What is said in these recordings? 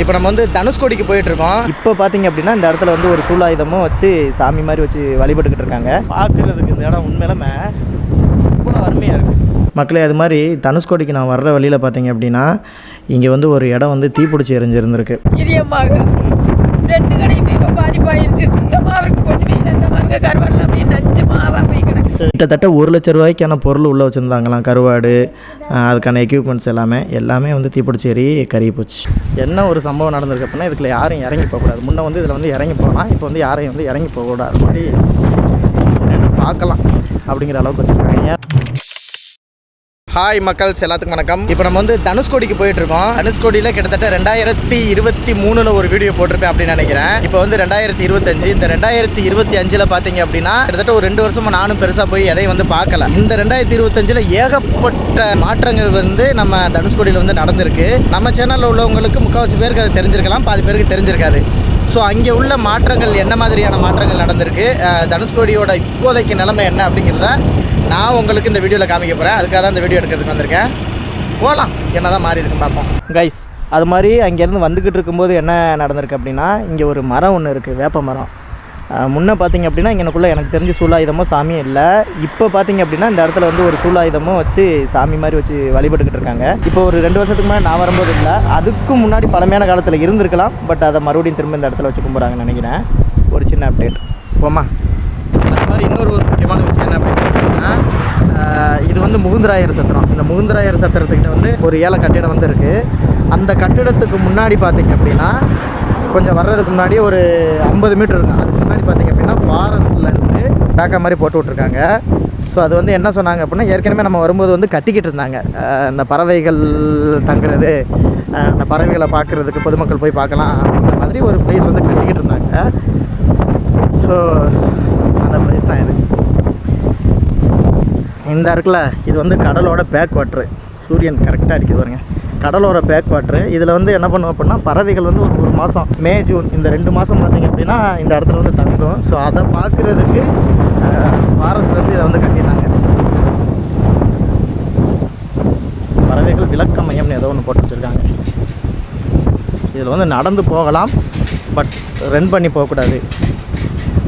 இப்போ நம்ம வந்து தனுஷ்கோடிக்கு போயிட்டு இருக்கோம் இப்போ பார்த்தீங்க அப்படின்னா இந்த இடத்துல வந்து ஒரு சூலாயுதமும் வச்சு சாமி மாதிரி வச்சு வழிபட்டுக்கிட்டு இருக்காங்க. பார்க்குறதுக்கு இந்த இடம் உண்மையிலுமே இவ்வளோ அருமையாக இருக்குது மக்களே அது மாதிரி தனுஷ்கோடிக்கு நான் வர்ற வழியில் பார்த்தீங்க அப்படின்னா இங்கே வந்து ஒரு இடம் வந்து தீப்பிடிச்சி எரிஞ்சிருந்திருக்கு. இதயமாக ரெண்டு கடையுமே இப்போ பாதிப்பாயிருச்சு சுத்தமாக இருக்கு கொண்டு போய் இந்த மாதிரி கருவாடு அப்படியே நஞ்சு மாவா போய் கிடக்கு. கிட்டத்தட்ட ஒரு லட்ச ரூபாய்க்கான பொருள் உள்ளே வச்சுருந்தாங்களாம். கருவாடு அதுக்கான எக்யூப்மெண்ட்ஸ் எல்லாமே எல்லாமே வந்து தீப்பிடிச்சி எரி கருகி போச்சு. என்ன ஒரு சம்பவம் நடந்திருக்கு அப்படின்னா இதுக்குள்ள யாரும் இறங்கி போகக்கூடாது முன்னே வந்து இதில் வந்து இறங்கி போகலாம் இப்போ வந்து யாரையும் வந்து இறங்கி போகக்கூடாது மாதிரி பார்க்கலாம் அப்படிங்கிற அளவுக்கு வச்சுருக்காங்க. ஹாய் மக்கள்ஸ் எல்லாத்துக்கும் வணக்கம். இப்போ நம்ம வந்து தனுஷ்கோடிக்கு போயிட்டு இருக்கோம் தனுஷ்கோடியில் கிட்டத்தட்ட ரெண்டாயிரத்தி இருபத்தி மூணில் ஒரு வீடியோ போட்டிருப்பேன் அப்படின்னு நினைக்கிறேன். இப்போ வந்து ரெண்டாயிரத்தி இருபத்தஞ்சு. இந்த ரெண்டாயிரத்தி இருபத்தி அஞ்சில் பார்த்தீங்க அப்படின்னா கிட்டத்தட்ட ஒரு ரெண்டு வருஷமா நானும் பெருசாக போய் எதையும் வந்து பார்க்கல. இந்த ரெண்டாயிரத்தி இருபத்தஞ்சில் ஏகப்பட்ட மாற்றங்கள் வந்து நம்ம தனுஷ்கோடியில் வந்து நடந்திருக்கு. நம்ம சேனலில் உள்ளவங்களுக்கு முக்கால்வாசி பேருக்கு அது தெரிஞ்சிருக்கலாம் பாதி பேருக்கு தெரிஞ்சிருக்காது. ஸோ அங்கே உள்ள மாற்றங்கள் என்ன மாதிரியான மாற்றங்கள் நடந்திருக்கு? தனுஷ்கோடியோட இப்போதைக்கு நிலைமை என்ன அப்படிங்கிறத நான் உங்களுக்கு இந்த வீடியோவில் காமிக்க போகிறேன் அதுக்காக தான் இந்த வீடியோ எடுக்கிறதுக்கு வந்திருக்கேன். போகலாம் என்ன தான் மாறி இருக்குன்னு பார்ப்போம். கைஸ் அது மாதிரி அங்கேருந்து வந்துக்கிட்டு இருக்கும்போது என்ன நடந்திருக்கு அப்படின்னா இங்கே ஒரு மரம் ஒன்று இருக்குது வேப்ப மரம். முன்னே பார்த்தீங்க அப்படின்னா இங்கனக்குள்ளே எனக்கு தெரிஞ்சு சூலாயுதமோ சாமியும் இல்லை. இப்போ பார்த்திங்க அப்படின்னா இந்த இடத்துல வந்து ஒரு சூலாயுதமும் வச்சு சாமி மாதிரி வச்சு வழிபட்டுக்கிட்டு இருக்காங்க. இப்போ ஒரு ரெண்டு வருஷத்துக்கு முன்னாடி நான் வரும்போது இல்லை அதுக்கு முன்னாடி பழமையான காலத்தில் இருந்திருக்கலாம் பட் அதை மறுபடியும் திரும்ப இந்த இடத்துல வச்சு கும்பிட்றாங்கன்னு நினைக்கிறேன். ஒரு சின்ன அப்டேட் போமா அது மாதிரி இன்னொரு ஒரு முக்கியமான விஷயம் என்ன அப்படின்னு இது வந்து முகுந்தராயர் சத்திரம். இந்த முகுந்தராயர் சத்திரத்துக்கிட்ட வந்து ஒரு ஏழை கட்டிடம் வந்து இருக்குது அந்த கட்டிடத்துக்கு முன்னாடி பார்த்தீங்க அப்படின்னா கொஞ்சம் வர்றதுக்கு முன்னாடி ஒரு ஐம்பது மீட்டர் இருக்கும். ஃபாரஸ்ட்லேருந்து ஃபாரஸ்ட்டில் இருந்து டாக்கா மாதிரி போட்டு விட்ருக்காங்க ஸோ அது வந்து என்ன சொன்னாங்க அப்படின்னா ஏற்கனவே நம்ம வரும்போது வந்து கட்டிக்கிட்டு இருந்தாங்க. இந்த பறவைகள் தங்குறது அந்த பறவைகளை பார்க்குறதுக்கு பொதுமக்கள் போய் பார்க்கலாம் அப்படிங்கிற மாதிரி ஒரு ப்ளேஸ் வந்து கட்டிக்கிட்டு இருந்தாங்க. ஸோ அந்த ப்ளேஸ் தான் இது. இந்த இருக்குல்ல இது வந்து கடலோட பேக் வாட்ரு சூரியன் கரெக்டாக அடிக்குது பாருங்கள் கடலோர பேக் வாட்ரு இதில் வந்து என்ன பண்ணுவோம் அப்படின்னா பறவைகள் வந்து ஒரு ஒரு மாதம் மே ஜூன் இந்த ரெண்டு மாதம் பார்த்திங்க அப்படின்னா இந்த இடத்துல வந்து தங்கும். ஸோ அதை பார்க்குறதுக்கு ஃபாரஸ்ட்லேருந்து இதை வந்து கட்டிட்டாங்க பறவைகள் விளக்க மையம்னு ஏதோ ஒன்று போட்டு வச்சுருக்காங்க. இதில் வந்து நடந்து போகலாம் பட் ரன் பண்ணி போகக்கூடாது.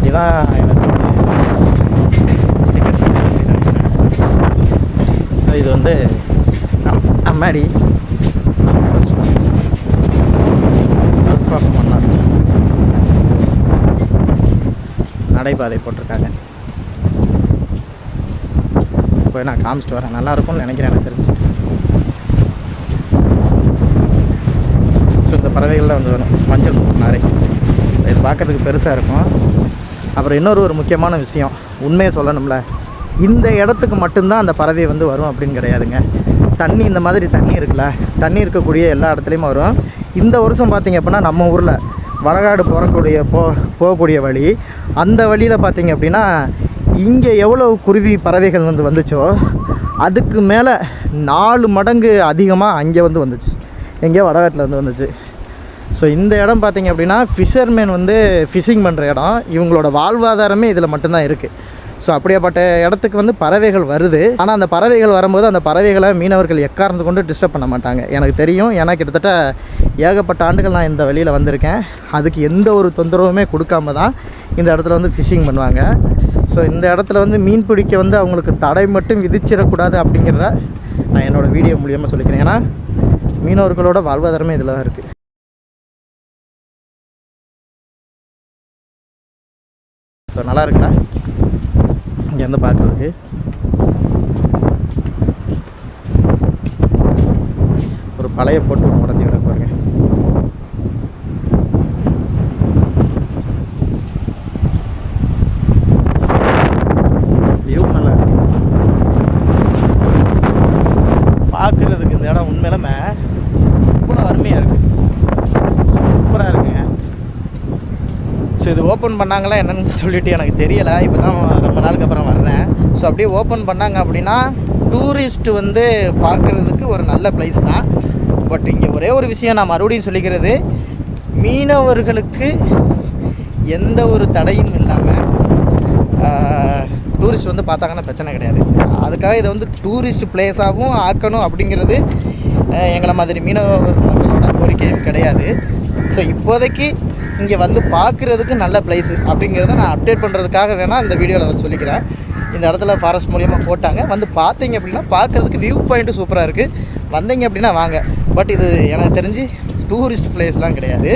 இதுதான் எனக்கு ஸோ இது வந்து அம்மாடி. நடைபாதை போட்டிருக்காங்க. போய் நான் காமிச்சிட்டு வரேன். நல்லாயிருக்கும்னு நினைக்கிறேன் எனக்கு தெரிஞ்சு. ஸோ இந்த பறவைகள்லாம் வந்து வரும். மஞ்சள் முத்து நாரை இது பார்க்குறதுக்கு பெருசாக இருக்கும். அப்புறம் இன்னொரு ஒரு முக்கியமான விஷயம். உண்மையை சொல்லணும்ல. இந்த இடத்துக்கு மட்டும்தான் அந்த பறவை வந்து வரும் அப்படின்னு கிடையாதுங்க. தண்ணி இந்த மாதிரி தண்ணி இருக்குல்ல. தண்ணி இருக்கக்கூடிய எல்லா இடத்துலையும் வரும். இந்த வருஷம் பார்த்திங்க அப்படின்னா நம்ம ஊரில் வடகாடு போகக்கூடிய போ போகக்கூடிய வழி. அந்த வழியில் பார்த்தீங்க அப்படின்னா இங்கே எவ்வளோ குருவி பறவைகள் வந்து வந்துச்சோ அதுக்கு மேலே நாலு மடங்கு அதிகமாக அங்கே வந்து வந்துச்சு. எங்கேயோ வடகாட்டில் வந்து வந்துச்சு. ஸோ இந்த இடம் பார்த்தீங்க அப்படின்னா ஃபிஷர்மேன் வந்து ஃபிஷிங் பண்ணுற இடம். இவங்களோட வாழ்வாதாரமே இதில் மட்டும்தான் இருக்குது ஸோ அப்படியாப்பட்ட இடத்துக்கு வந்து பறவைகள் வருது. ஆனால் அந்த பறவைகள் வரும்போது அந்த பறவைகளை மீனவர்கள் எக்கார்ந்து கொண்டு டிஸ்டர்ப் பண்ண மாட்டாங்க. எனக்கு தெரியும் ஏன்னா கிட்டத்தட்ட ஏகப்பட்ட ஆண்டுகள் நான் இந்த வழியில் வந்திருக்கேன். அதுக்கு எந்த ஒரு தொந்தரவுமே கொடுக்காம தான் இந்த இடத்துல வந்து ஃபிஷிங் பண்ணுவாங்க. ஸோ இந்த இடத்துல வந்து மீன் பிடிக்க வந்து அவங்களுக்கு தடை மட்டும் விதிச்சிடக்கூடாது அப்படிங்கிறத நான் என்னோடய வீடியோ மூலியமாக சொல்லிக்கிறேன். ஏன்னா மீனவர்களோட வாழ்வாதாரமே இதில் தான் இருக்குது ஸோ நல்லா இருக்குண்ணா இங்கேருந்து பார்க்குறதுக்கு. ஒரு பழைய போட்டு ஒன்று உடஞ்சி கிடக்கு பாருங்க வியூ நல்லா இருக்கு பார்க்குறதுக்கு இந்த இடம் உண்மையிலுமே இவ்வளோ அருமையாக இருக்குது சூப்பராக இருக்குங்க ஸோ இது ஓப்பன் பண்ணாங்களா என்னன்னு சொல்லிட்டு எனக்கு தெரியலை. இப்போ தான் ரொம்ப நாளுக்கு அப்புறம் வர்றேன். ஸோ அப்படியே ஓப்பன் பண்ணாங்க அப்படின்னா டூரிஸ்ட்டு வந்து பார்க்குறதுக்கு ஒரு நல்ல பிளேஸ் தான். பட் இங்கே ஒரே ஒரு விஷயம் நான் மறுபடியும் சொல்லிக்கிறது. மீனவர்களுக்கு எந்த ஒரு தடையும் இல்லாமல் டூரிஸ்ட் வந்து பார்த்தாங்கன்னா பிரச்சனை கிடையாது. அதுக்காக இதை வந்து டூரிஸ்ட் பிளேஸாகவும் ஆக்கணும் அப்படிங்கிறது எங்களை மாதிரி மீனவர் மக்களோட கோரிக்கையும் கிடையாது. ஸோ இப்போதைக்கு இங்கே வந்து பார்க்குறதுக்கு நல்ல பிளேஸு அப்படிங்கிறத நான் அப்டேட் பண்ணுறதுக்காக வேணால் இந்த வீடியோவில் வந்து சொல்லிக்கிறேன். இந்த இடத்துல ஃபாரஸ்ட் மூலியமாக போட்டாங்க. வந்து பார்த்தீங்க அப்படின்னா பார்க்குறதுக்கு வியூ பாயிண்ட்டு சூப்பராக இருக்குது வந்தீங்க அப்படின்னா வாங்க. பட் இது எனக்கு தெரிஞ்சு டூரிஸ்ட் பிளேஸ்லாம் கிடையாது.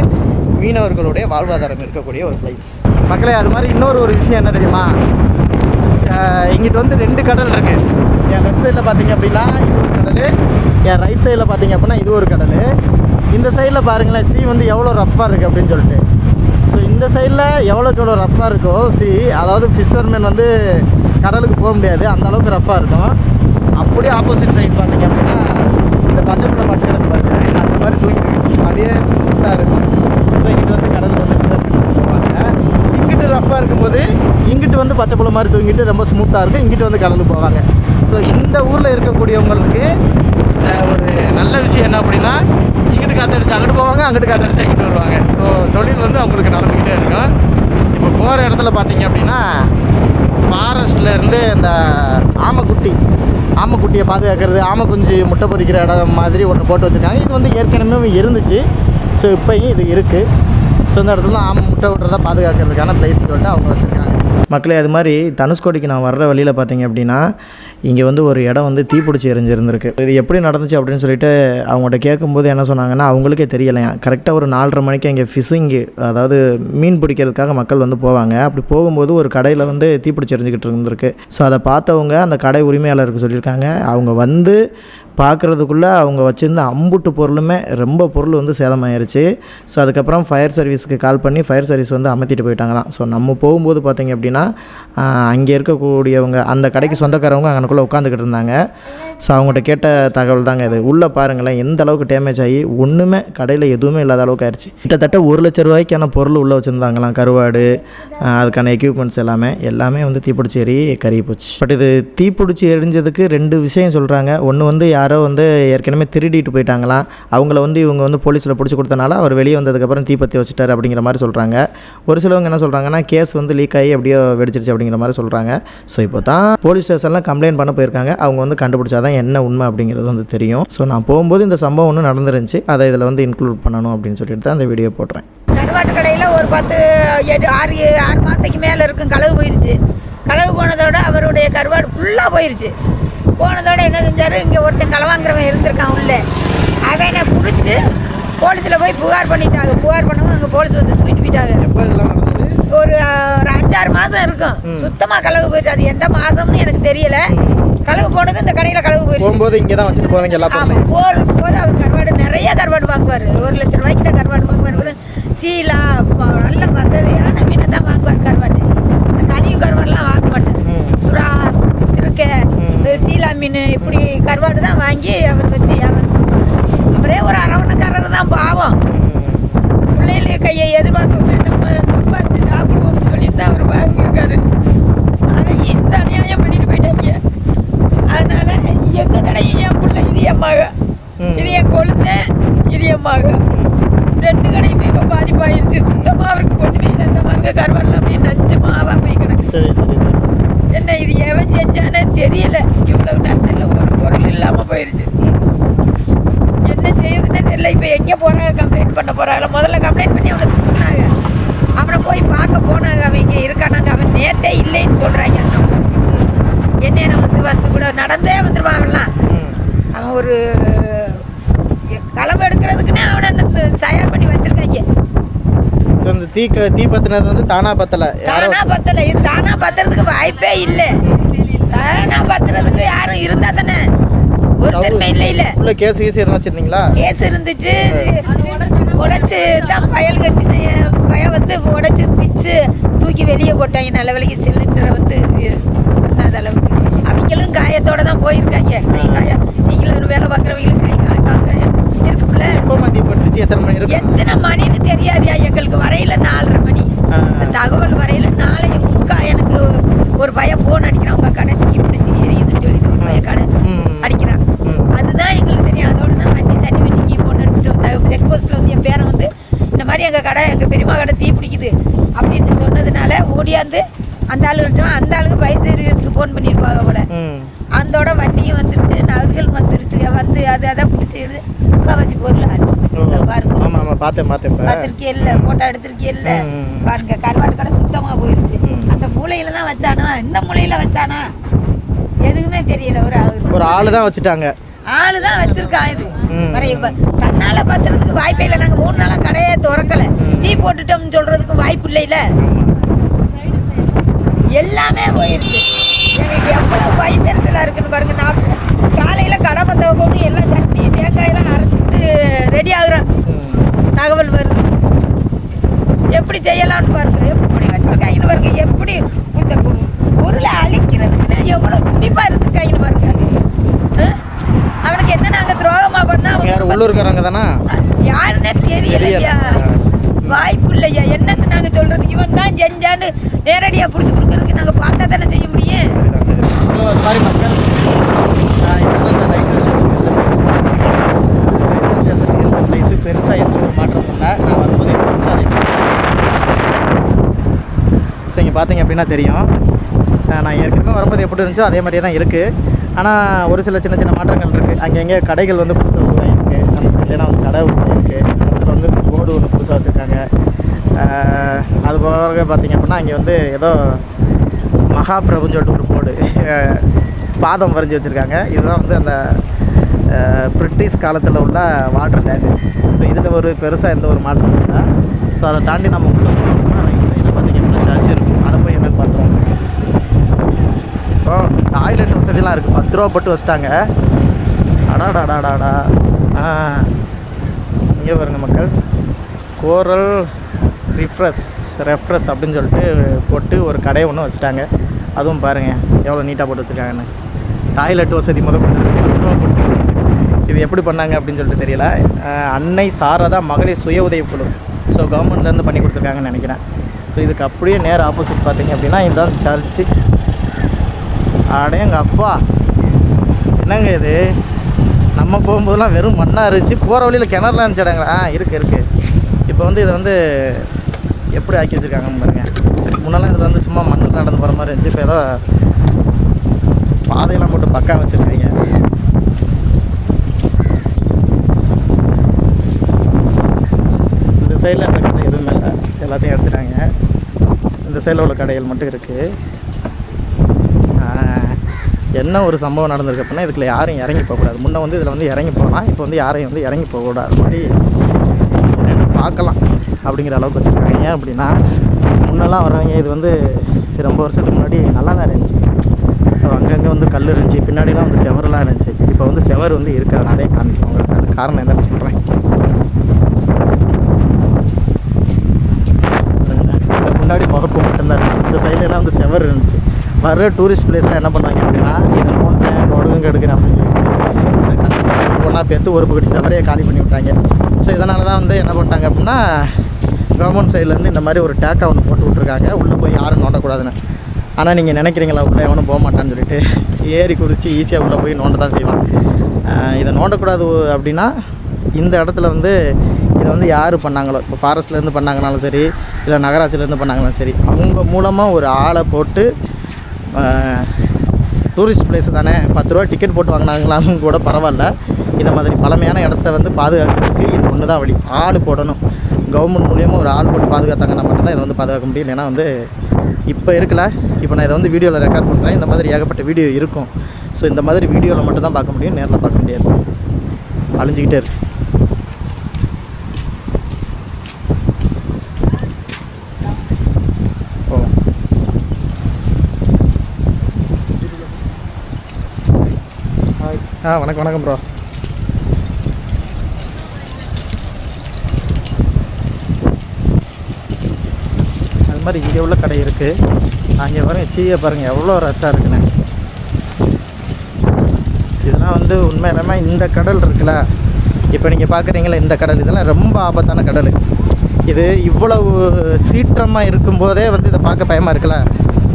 மீனவர்களுடைய வாழ்வாதாரம் இருக்கக்கூடிய ஒரு பிளேஸ் மக்களே அது மாதிரி இன்னொரு ஒரு விஷயம் என்ன தெரியுமா? இங்கிட்ட இங்கிட்டு வந்து ரெண்டு கடல் இருக்குது என் லெஃப்ட் சைடில் பார்த்தீங்க அப்படின்னா இது ஒரு கடல். என் ரைட் சைடில் பார்த்தீங்க அப்படின்னா இது ஒரு கடல். இந்த சைடில் பாருங்களேன் சி வந்து எவ்வளோ ரஃப்பாக இருக்குது அப்படின்னு சொல்லிட்டு. இந்த சைடில் எவ்வளோக்கு எவ்வளோ ரஃப்பாக இருக்கோ சி அதாவது ஃபிஷர்மேன் வந்து கடலுக்கு போக முடியாது. அந்த அளவுக்கு ரஃப்பாக இருக்கும். அப்படியே ஆப்போசிட் சைடு பார்த்தீங்க அப்படின்னா இந்த பச்சை பிள்ளை மட்டும் கிடக்கு பாருங்க. அந்த மாதிரி தூங்கி அப்படியே ஸ்மூத்தாக இருக்கும். ஸோ இங்கிட்டு வந்து கடலுக்கு வந்து ஃபிஷர்மேன் போவாங்க. இங்கிட்டு ரஃப்பாக இருக்கும்போது இங்கிட்டு வந்து பச்சை பிள்ளை மாதிரி தூங்கிட்டு ரொம்ப ஸ்மூத்தாக இருக்கும். இங்கிட்டு வந்து கடலுக்கு போவாங்க. ஸோ இந்த ஊரில் இருக்கக்கூடியவங்களுக்கு ஒரு நல்ல விஷயம் என்ன அப்படின்னா இங்கிட்டு காத்தடிச்சு அங்கிட்டு போவாங்க அங்கிட்டு காத்தடிச்சு அங்கிட்டு வருவாங்க. ஸோ தொழில் வந்து அவங்களுக்கு நடந்துக்கிட்டே இருக்கும். இப்போ போகிற இடத்துல பார்த்தீங்க அப்படின்னா ஃபாரஸ்ட்லேருந்து இந்த ஆமைக்குட்டி ஆமைக்குட்டியை பாதுகாக்கிறது ஆமை குஞ்சு முட்டை பொறிக்கிற இடம் மாதிரி ஒன்று போட்டு வச்சுருக்காங்க. இது வந்து ஏற்கனவே இருந்துச்சு. ஸோ இப்போயும் இது இருக்குது ஸோ இந்த இடத்துல ஆமை முட்டை விட்றதா பாதுகாக்கிறதுக்கான பிளேஸ்னு சொல்லிட்டு அவங்க வச்சுருக்காங்க. மக்களே அது மாதிரி தனுஷ்கோடிக்கு நான் வர்ற வழியில் பார்த்தீங்க அப்படின்னா இங்கே வந்து ஒரு இடம் வந்து தீப்பிடிச்சி எரிஞ்சிருந்திருக்கு. இது எப்படி நடந்துச்சு அப்படின்னு சொல்லிட்டு அவங்கள்ட்ட கேட்கும்போது என்ன சொன்னாங்கன்னா அவங்களுக்கே தெரியலையா கரெக்டாக ஒரு நாலரை மணிக்கு அங்கே ஃபிஷிங்கு அதாவது மீன் பிடிக்கிறதுக்காக மக்கள் வந்து போவாங்க. அப்படி போகும்போது ஒரு கடையில் வந்து தீப்பிடிச்சி எரிஞ்சிக்கிட்டு இருந்திருக்கு. ஸோ அதை பார்த்தவங்க அந்த கடை உரிமையாளருக்கு சொல்லியிருக்காங்க. அவங்க வந்து பார்க்குறதுக்குள்ளே அவங்க வச்சுருந்த அம்புட்டு பொருளுமே ரொம்ப பொருள் வந்து சேதமாயிருச்சு. ஸோ அதுக்கப்புறம் ஃபயர் சர்வீஸ்க்கு கால் பண்ணி ஃபயர் சர்வீஸ் வந்து அமர்த்திட்டு போயிட்டாங்களாம். ஸோ நம்ம போகும்போது பார்த்தீங்க அப்படின்னா அங்கே இருக்கக்கூடியவங்க அந்த கடைக்கு சொந்தக்காரவங்க அங்கனுக்குள்ளே உட்காந்துக்கிட்டு இருந்தாங்க. ஸோ அவங்ககிட்ட கேட்ட தகவல் தாங்க இது. உள்ளே பாருங்களேன் எந்த அளவுக்கு டேமேஜ் ஆகி ஒன்றுமே கடையில் எதுவுமே இல்லாத அளவுக்கு ஆயிடுச்சு கிட்டத்தட்ட ஒரு லட்ச ரூபாய்க்கான பொருள் உள்ளே வச்சுருந்தாங்களாம். கருவாடு அதுக்கான எக்யூப்மெண்ட்ஸ் எல்லாமே. எல்லாமே வந்து தீப்பிடிச்சி எரி கறி போச்சு. பட் இது தீப்பிடிச்சி எரிஞ்சதுக்கு ரெண்டு விஷயம் சொல்கிறாங்க ஒன்று வந்து யார் யாரோ வந்து ஏற்கனவே திருடிட்டு போயிட்டாங்களாம் அவங்கள வந்து இவங்க வந்து போலீஸில் பிடிச்சி கொடுத்தனால அவர் வெளியே வந்ததுக்கப்புறம் தீப்பத்தி வச்சுட்டார் அப்படிங்கிற மாதிரி சொல்கிறாங்க ஒரு சிலவங்க என்ன சொல்கிறாங்கன்னா கேஸ் வந்து லீக் ஆகி அப்படியே வெடிச்சிருச்சு அப்படிங்கிற மாதிரி சொல்கிறாங்க ஸோ இப்போ தான் போலீஸ் ஸ்டேஷன்லாம் கம்ப்ளைண்ட் பண்ண போயிருக்காங்க. அவங்க வந்து கண்டுபிடிச்சாதான் என்ன உண்மை அப்படிங்கிறது வந்து தெரியும். ஸோ நான் போகும்போது இந்த சம்பவம் ஒன்று நடந்துருந்துச்சு. அதை இதில் வந்து இன்க்ளூட் பண்ணணும் அப்படின்னு சொல்லிட்டு தான் அந்த வீடியோ போடுறேன் கருவாட்டு கடையில் ஒரு பத்து எட்டு ஆறு ஆறு மாதத்துக்கு மேலே இருக்கும். களவு போயிடுச்சு களவு போனதோட அவருடைய கருவாடு ஃபுல்லாக போயிடுச்சு போனதோட என்ன செஞ்சார்? இங்கே ஒருத்தன் களவாங்கிறவன் இருந்திருக்கான் உள்ளே. அவனை பிடிச்சி போலீஸில் போய் புகார் பண்ணிட்டாங்க. புகார் பண்ணவும் அங்கே போலீஸ் வந்து தூக்கிட்டு போயிட்டாங்க. ஒரு ஒரு அஞ்சாறு மாதம் இருக்கும். சுத்தமாக களவு போயிடுச்சு. அது எந்த மாதம்னு எனக்கு தெரியல. களவு போனது இந்த கடையில் களவு போயிடுச்சு. போகும்போது இங்கே தான் வச்சுட்டு போவாங்க எல்லா ஆமாம் போர் போது அவர் கருவாடு நிறைய கருவாடு வாங்குவார். ஒரு லட்ச ரூபாய்க்கிட்ட கருவாடு வாங்குவார். சீலா நல்ல வசதியான மீனை தான் வாங்குவார் கருவாடு இந்த கனியும் கருவாடுலாம் வாங்க மாட்டார் ம். சுறா திருக்கை இந்த சீலா மீன் இப்படி கருவாடு தான் வாங்கி அவர் வச்சு வியாபாரம் பண்ணுவார். அவரே ஒரு அரவணைக்காரர் தான் பாவம். பிள்ளைகளுக்கு கையை எதிர்பார்க்க நம்ம சம்பாதிச்சு சாப்பிடுவோம்னு சொல்லிட்டு தான் அவர் வாங்கியிருக்காரு. அதை இந்த அநியாயம் பண்ணிட்டு போயிட்டாங்க. அதனால எங்க கடையும் என் பிள்ளை இது என் மக. இது என் கொழுந்த இது என் மக. ரெண்டு கடையுமே இப்போ பாதிப்பாயிருச்சு. சுத்தமாக அவருக்கு ஒன்றுமே இல்லை இந்த மருங்க கருவாடில் அப்படியே நஞ்சு மாவா போய் கிடக்கு. என்ன இது எவன் செஞ்சானே தெரியல இவ்வளவு நர்சரியில் ஒரு பொருள் இல்லாமல் போயிடுச்சு என்ன செய்யுதுன்னே தெரியல. இப்போ எங்கே போகிறாங்க கம்ப்ளைண்ட் பண்ண போகிறாங்க முதல்ல கம்ப்ளைண்ட் பண்ணி அவனை தூக்குனாங்க. அவனை போய் பார்க்க போனாங்க. அவன் இங்கே இருக்கானாங்க. அவன் நேத்தே இல்லைன்னு சொல்கிறாங்க என்ன வந்து வந்து கூட நடந்தே வந்துடுவான் அவன்லாம். அவன் ஒரு களவு எடுக்கிறதுக்குன்னே அவனை அந்த தயார் பண்ணி வச்சிருக்காங்க. இந்த தீ தீ பற்றினது வந்து தானா பத்தலை. தானா பத்தல. இது தானா பத்துறதுக்கு வாய்ப்பே இல்லை. தானா பத்துறதுக்கு யாரும் இருந்தா தானே. ஒருத்தருமே இல்லை இல்லை. உள்ள கேஸ் கீஸ் எதுவும் வச்சுருந்தீங்களா? கேஸ் இருந்துச்சு. உடைச்சு தான் சின்ன பயம் வந்து உடைச்சு பிச்சு தூக்கி வெளியே போட்டாங்க. நல்ல வேலைக்கு சிலிண்டரை வந்து பண்ணாத அளவுக்கு. அவங்களும் காயத்தோட தான் போயிருக்காங்க. காயம். நீங்களும் வேலை பார்க்குறவங்களும் கை காயம். இருக்குல்ல? எத்தனை மணின்னு தெரியாதியா? எங்களுக்கு வரையில நாலரை மணி. தகவல் வரையில நாளை முக்கா எனக்கு ஒரு பையன் ஃபோன் அடிக்கிறான் உங்க கடை தீ பிடிச்சி எரியுதுன்னு சொல்லிட்டு ஒரு பையன் கடை ம். அடிக்கிறான் ம். அதுதான் எங்களுக்கு தெரியும் அதோட தான் வண்டி தண்ணி வண்டிக்கு ஃபோன் அடிச்சுட்டு வந்தாங்க செக் போஸ்ட்டில் வந்து என் பேரை வந்து இந்த மாதிரி எங்கள் கடை எங்கள் பெரியம்மா கடை தீ பிடிக்குது அப்படின்னு சொன்னதுனால ஓடியாந்து அந்த ஆளுகிட்ட அந்த ஆளுக்கு ஃபயர் சர்வீஸ்க்கு ஃபோன் பண்ணியிருப்பாங்க போல ம் அதோட வண்டியும் வந்துருச்சு நகர்கள் வந்துருச்சு வந்து அதை அதை பிடிச்சி முக்கால்வாசி பொருள் பாருங்க. ஆமாம் ஆமாம் பார்த்தேன் பார்த்தேன் பார்த்துருக்கே இல்லை ஃபோட்டோ எடுத்திருக்கே இல்லை. பாருங்க கருவாட்டு கடை சுத்தமாக போயிருச்சு. ம். அந்த மூலையில தான் வச்சானா? இந்த மூலையில வச்சானா? எதுவுமே தெரியல ஒரு ஒரு ஆள் தான் வச்சுட்டாங்க. ஆளு தான் வச்சிருக்கான் இது. தன்னால பத்துறதுக்கு வாய்ப்பே இல்லை. நாங்கள் மூணு நாளாக கடையே திறக்கல. தீ போட்டுட்டோம்னு சொல்றதுக்கு வாய்ப்பு இல்லைல்ல எல்லாமே போயிருச்சு. எனக்கு எவ்வளோ பயத்தறிச்சலாக இருக்குன்னு பாருங்க நான் காலையில் கடை பத்த போட்டு எல்லாம் சட்னி தேங்காயெல்லாம் அரைச்சிக்கிட்டு ரெடி ஆகுறேன் தகவல் வருது. எப்படி செய்யலாம்னு பாருங்க. எப்படி வச்சிருக்காங்கன்னு பாருங்க. எப்படி இந்த பொருளை அழிக்கிறதுக்குன்னு எவ்வளோ துடிப்பாக இருந்திருக்காங்கன்னு பாருங்க? அவனுக்கு என்ன நாங்கள் துரோகமாக பண்ணா அவன் யார் உள்ளூர்காரங்க தானா? யாருன்னே தெரியலையா? வாய்ப்பு இல்லையா? என்னன்னு நாங்க சொல்றது இவன் தான் செஞ்சான்னு நேரடியா புடிச்சு கொடுக்கறதுக்கு நாங்க பார்த்தா தானே செய்ய முடியும். பெருசாக எந்த ஒரு மாற்றமும் இல்லை நான் வரும்போது எப்படி ஸோ இங்கே பார்த்தீங்க அப்படின்னா தெரியும் நான் ஏற்கனவே வரும்போது எப்படி இருந்துச்சோ அதே மாதிரியே தான் இருக்குது ஆனால் ஒரு சில சின்ன சின்ன மாற்றங்கள் இருக்குது அங்கங்கே கடைகள் வந்து புதுசாக உருவாகிருக்கு அந்த சைட்லாம் வந்து கடை உருவாகிருக்கு அதில் வந்து போர்டு ஒன்று புதுசாக வச்சுருக்காங்க அது போக பார்த்தீங்க அப்படின்னா இங்கே வந்து ஏதோ மகாபிரபுன்னு சொல்லிட்டு ஒரு போர்டு பாதம் வரைஞ்சி வச்சுருக்காங்க. இதுதான் வந்து அந்த பிரிட்டிஷ் காலத்தில் உள்ள வாட்டர் டேங்கு ஸோ இதில் ஒரு பெருசாக எந்த ஒரு மாற்றமும் இல்லை. ஸோ அதை தாண்டி நம்ம உள்ள போனோம்னா ரைட் சைடில் சர்ச் இருக்கும். அதை போய் என்னென்னு பார்த்துருவோம் இப்போ டாய்லெட் வசதிலாம் இருக்குது பத்து ரூபா போட்டு வச்சிட்டாங்க. அடாடாடாடாடா. ஆ. இங்கே பாருங்க மக்கள். கோரல் ரிஃப்ரெஷ் ரெஃப்ரெஷ் அப்படின்னு சொல்லிட்டு போட்டு ஒரு கடையை ஒன்று வச்சுட்டாங்க. அதுவும் பாருங்கள் எவ்வளோ நீட்டாக போட்டு வச்சுருக்காங்கன்னு. டாய்லெட் வசதி முத கொண்டு இது எப்படி பண்ணாங்க அப்படின்னு சொல்லிட்டு தெரியல. அன்னை சாரதா மகளிர் சுய உதவி குழு. ஸோ கவர்மெண்ட்லேருந்து பண்ணி கொடுத்துருக்காங்கன்னு நினைக்கிறேன். ஸோ இதுக்கு அப்படியே நேர் ஆப்போசிட் பார்த்தீங்க அப்படின்னா இதுதான் சர்ச்சு அடேங்க அப்பா என்னங்க இது? நம்ம போகும்போதெல்லாம் வெறும் மண்ணாக இருந்துச்சு. போகிற வழியில் கிணறுலாம் இருந்துச்சாடாங்களா? ஆ இருக்குது இருக்குது இப்போ வந்து இதை வந்து எப்படி ஆக்கி வச்சுருக்காங்கன்னு பாருங்க. முன்னெல்லாம் இதில் வந்து சும்மா மண்ணில் நடந்து போகிற மாதிரி இருந்துச்சு. இப்போ ஏதோ பாதையெல்லாம் போட்டு பக்கா வச்சுருக்காங்க. இந்த சைடில் இந்த கடை எதுவுமே இல்லை. எல்லாத்தையும் எடுத்துட்டாங்க. இந்த சைடில் உள்ள கடைகள் மட்டும் இருக்குது என்ன ஒரு சம்பவம் நடந்திருக்கு அப்படின்னா இதுக்குள்ள யாரும் இறங்கி போகக்கூடாது முன்னே வந்து இதில் வந்து இறங்கி போகலாம். இப்போ வந்து யாரையும் வந்து இறங்கி போகக்கூடாது மாதிரி பார்க்கலாம் அப்படிங்கிற அளவுக்கு வச்சுருக்காங்க. ஏன் அப்படின்னா முன்னெல்லாம் வர்றவங்க இது வந்து ரொம்ப வருஷத்துக்கு முன்னாடி நல்லா தான் இருந்துச்சு. ஸோ அங்கங்கே வந்து கல் இருந்துச்சு. பின்னாடிலாம் வந்து செவரெல்லாம் இருந்துச்சு. இப்போ வந்து செவர் வந்து இருக்கிறதுனாலே காமிக்கும் உங்களுக்கு அது காரணம் என்னன்னு சொல்கிறேன் முன்னாடி முகப்பு மட்டும்தான் இருக்கு. இந்த சைட்லலாம் வந்து செவர் இருந்துச்சு. வர்ற டூரிஸ்ட் பிளேஸில் என்ன பண்ணாங்க அப்படின்னா இதை நோண்டுறேன் நொடுங்க எடுக்கிறேன் அப்படின்னு ஒன்றா பேர்த்து ஒரு பகுதி செவரையை காலி பண்ணி விட்டாங்க. ஸோ இதனால தான் வந்து என்ன பண்ணிட்டாங்க அப்படின்னா கவர்மெண்ட் சைட்லேருந்து இந்த மாதிரி ஒரு டேக்கா ஒன்று போட்டு விட்ருக்காங்க உள்ளே போய் யாரும் நோண்டக்கூடாதுன்னு. ஆனால் நீங்கள் நினைக்கிறீங்களா உள்ளே எவனும் போக மாட்டான்னு சொல்லிட்டு? ஏறி குதித்து ஈஸியாக உள்ளே போய் நோண்ட தான் செய்வான் இதை நோண்டக்கூடாது அப்படின்னா இந்த இடத்துல வந்து இதை வந்து யார் பண்ணாங்களோ இப்போ ஃபாரஸ்ட்லேருந்து பண்ணாங்கனாலும் சரி இல்லை நகராட்சியிலேருந்து பண்ணாங்கனாலும் சரி அவங்க மூலமாக ஒரு ஆளை போட்டு டூரிஸ்ட் பிளேஸ் தானே பத்து ரூபா டிக்கெட் போட்டு வாங்கினாங்களாலும் கூட பரவாயில்ல. இந்த மாதிரி பழமையான இடத்த வந்து பாதுகாக்கிறதுக்கு இது ஒன்று தான் வழி. ஆள் போடணும். கவர்மெண்ட் மூலியமாக ஒரு ஆள் போட்டு பாதுகாத்தாங்கன்னா மட்டும்தான் இதை வந்து பாதுகாக்க முடியும். இல்லைன்னா வந்து இப்போ இருக்கல. இப்போ நான் இதை வந்து வீடியோவில் ரெக்கார்ட் பண்ணுறேன் இந்த மாதிரி ஏகப்பட்ட வீடியோ இருக்கும். ஸோ இந்த மாதிரி வீடியோவில் மட்டும் தான் பார்க்க முடியும். நேரில் பார்க்க முடியாது. அழிஞ்சிக்கிட்டே இருக்கு. ஆ வணக்கம் வணக்கம் ப்ரோ அது மாதிரி இங்கே உள்ள கடை இருக்குது அங்கே பாருங்க சீயை பாருங்கள் எவ்வளோ ரஷ்ஷாக இருக்குண்ணே இதெல்லாம் வந்து உண்மையிலுமே இந்த கடல் இருக்குல்ல. இப்போ நீங்கள் பார்க்குறீங்களா இந்த கடல்? இதெல்லாம் ரொம்ப ஆபத்தான கடல். இது இவ்வளவு சீற்றமாக இருக்கும்போதே வந்து இதை பார்க்க பயமாக இருக்குல்ல.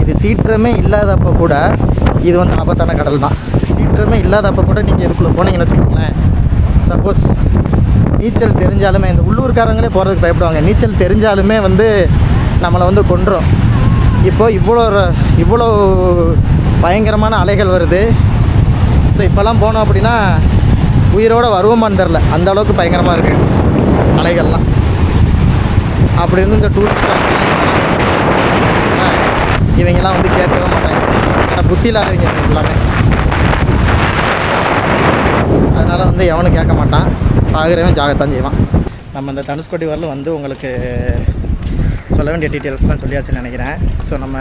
இது சீற்றமே இல்லாதப்போ கூட இது வந்து ஆபத்தான கடல் தான். சீற்றமே இல்லாதப்போ கூட நீங்கள் இதுக்குள்ளே போனீங்கன்னு வச்சுக்கோங்களேன். சப்போஸ் நீச்சல் தெரிஞ்சாலுமே இந்த உள்ளூர்காரங்களே போகிறதுக்கு பயப்படுவாங்க. நீச்சல் தெரிஞ்சாலுமே வந்து நம்மளை வந்து கொன்றோம். இப்போ இவ்வளோ இவ்வளோ பயங்கரமான அலைகள் வருது. ஸோ இப்போல்லாம் போனோம் அப்படின்னா உயிரோட வருவோமான்னு தெரில அந்த அளவுக்கு பயங்கரமாக இருக்குது அலைகள்லாம். அப்படி இருந்து இந்த டூரிஸ்ட் இவங்கெல்லாம் வந்து கேட்கவே மாட்டாங்க. ஆனால் புத்தி இல்லாதவங்க எல்லாமே. அதனால் வந்து எவனும் கேட்க மாட்டான். சாகுறவன் ஜாகத்தான் செய்வான். நம்ம இந்த தனுஷ்கோடி வரலும் வந்து உங்களுக்கு சொல்ல வேண்டிய டீட்டெயில்ஸ்லாம் சொல்லியாச்சுன்னு நினைக்கிறேன். ஸோ நம்ம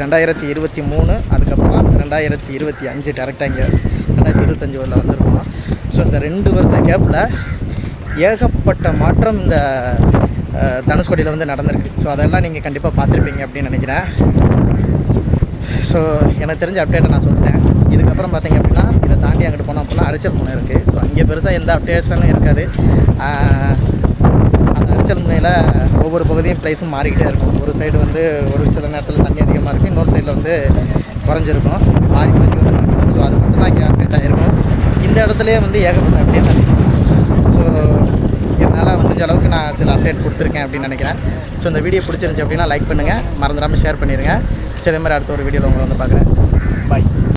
ரெண்டாயிரத்தி இருபத்தி மூணு அதுக்கப்புறம் ரெண்டாயிரத்தி இருபத்தி அஞ்சு டேரெக்டாக இங்கே ரெண்டாயிரத்தி இருபத்தஞ்சி வந்து வந்திருக்கோம். ஸோ இந்த ரெண்டு வருஷ கேப்பில் ஏகப்பட்ட மாற்றம் இந்த தனுஷ்கோடியில் வந்து நடந்திருக்கு. ஸோ அதெல்லாம் நீங்கள் கண்டிப்பாக பார்த்துருப்பீங்க அப்படின்னு நினைக்கிறேன். ஸோ எனக்கு தெரிஞ்ச அப்டேட்டை நான் சொல்லிட்டேன். இதுக்கப்புறம் பார்த்தீங்க அப்படின்னா இதை தாண்டி அங்கிட்டு போனோம் அப்படின்னா அரிச்சல் மூணு இருக்குது ஸோ அங்கே பெருசாக எந்த அப்டேஷனும் இருக்காது. ஆஹ், முனையில் ஒவ்வொரு பகுதியும் ப்ரைஸும் மாறிக்கிட்டே இருக்கும். ஒரு சைடு வந்து ஒரு சில நேரத்தில் தண்ணி அதிகமாக இருக்கும். இன்னொரு சைடில் வந்து குறைஞ்சிருக்கும். மாறி மாறி இருக்கும் ஸோ அது மட்டும் தான் இங்கே அப்டேட் ஆகிருக்கும் இந்த இடத்துலையே வந்து ஏகப்பட்ட அப்டேஷன் ஸோ என்னால் முடிஞ்ச அளவுக்கு நான் சில அப்டேட் கொடுத்துருக்கேன் அப்படின்னு நினைக்கிறேன். ஸோ இந்த வீடியோ பிடிச்சிருந்துச்சி அப்படின்னா லைக் பண்ணுங்கள் மறந்துடாமல் ஷேர் பண்ணிடுங்க சரி இதே மாதிரி அடுத்த ஒரு வீடியோவில் உங்களை வந்து பார்க்குறேன். பாய்